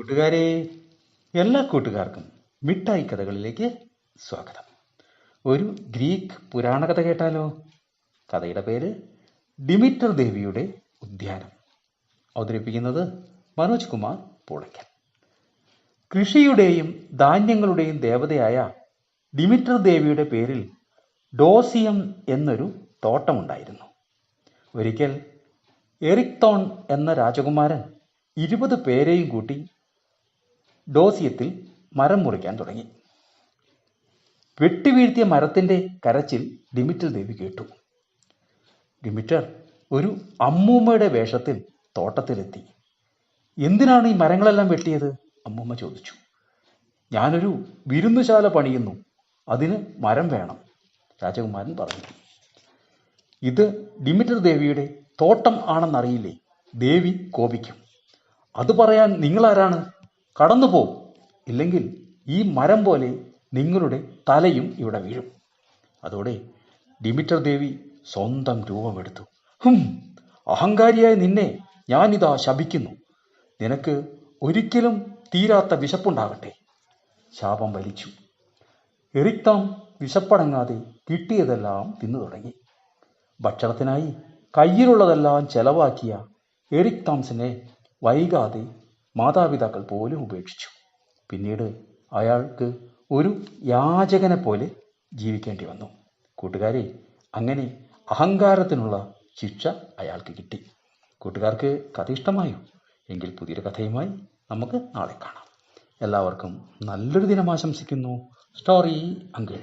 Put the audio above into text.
കൂട്ടുകാരെ എല്ലാ കൂട്ടുകാർക്കും മിഠായി കഥകളിലേക്ക് സ്വാഗതം. ഒരു ഗ്രീക്ക് പുരാണ കഥ കേട്ടാലോ? കഥയുടെ പേര് ഡിമിറ്റർ ദേവിയുടെ ഉദ്യാനം. അവതരിപ്പിക്കുന്നത് മനോജ് കുമാർ പൂളയ്ക്കൽ. കൃഷിയുടെയും ധാന്യങ്ങളുടെയും ദേവതയായ ഡിമിറ്റർ ദേവിയുടെ പേരിൽ ഡോസിയം എന്നൊരു തോട്ടമുണ്ടായിരുന്നു. ഒരിക്കൽ എറിക്തോൺ എന്ന രാജകുമാരൻ ഇരുപത് പേരെയും കൂട്ടി ഡോസിയത്തിൽ മരം മുറിക്കാൻ തുടങ്ങി. വെട്ടിവീഴ്ത്തിയ മരത്തിന്റെ കരച്ചിൽ ഡിമിറ്റർ ദേവി കേട്ടു. ഡിമിറ്റർ ഒരു അമ്മൂമ്മയുടെ വേഷത്തിൽ തോട്ടത്തിലെത്തി. എന്തിനാണ് ഈ മരങ്ങളെല്ലാം വെട്ടിയത്? അമ്മൂമ്മ ചോദിച്ചു. ഞാനൊരു വിരുന്നുശാല പണിയുന്നു. അതിന് മരം വേണം രാജകുമാരൻ പറഞ്ഞു. ഇത് ഡിമിറ്റർ ദേവിയുടെ തോട്ടം ആണെന്നറിയില്ലേ? ദേവി കോപിക്കും. അത് പറയാൻ നിങ്ങളാരാണ്? കടന്നു പോവും ഇല്ലെങ്കിൽ ഈ മരം പോലെ നിങ്ങളുടെ തലയും ഇവിടെ വീഴും. അതോടെ ഡിമിറ്റർ ദേവി സ്വന്തം രൂപമെടുത്തു ഹും അഹങ്കാരിയായ നിന്നെ ഞാനിതാ ശപിക്കുന്നു. നിനക്ക് ഒരിക്കലും തീരാത്ത വിശപ്പുണ്ടാകട്ടെ. ശാപം വലിച്ചു. എറിക്താം വിശപ്പടങ്ങാതെ കിട്ടിയതെല്ലാം തിന്നു തുടങ്ങി. ഭക്ഷണത്തിനായി കയ്യിലുള്ളതെല്ലാം ചെലവാക്കിയ എറിക് താംസിനെ വൈകാതെ മാതാപിതാക്കൾ പോലും ഉപേക്ഷിച്ചു. പിന്നീട് അയാൾക്ക് ഒരു യാചകനെ പോലെ ജീവിക്കേണ്ടി വന്നു. കൂട്ടുകാരെ അങ്ങനെ അഹങ്കാരത്തിനുള്ള ശിക്ഷ അയാൾക്ക് കിട്ടി. കൂട്ടുകാർക്ക് കഥ ഇഷ്ടമായോ എങ്കിൽ പുതിയൊരു കഥയുമായി നമുക്ക് നാളെ കാണാം. എല്ലാവർക്കും നല്ലൊരു ദിനം ആശംസിക്കുന്നു. Story uncle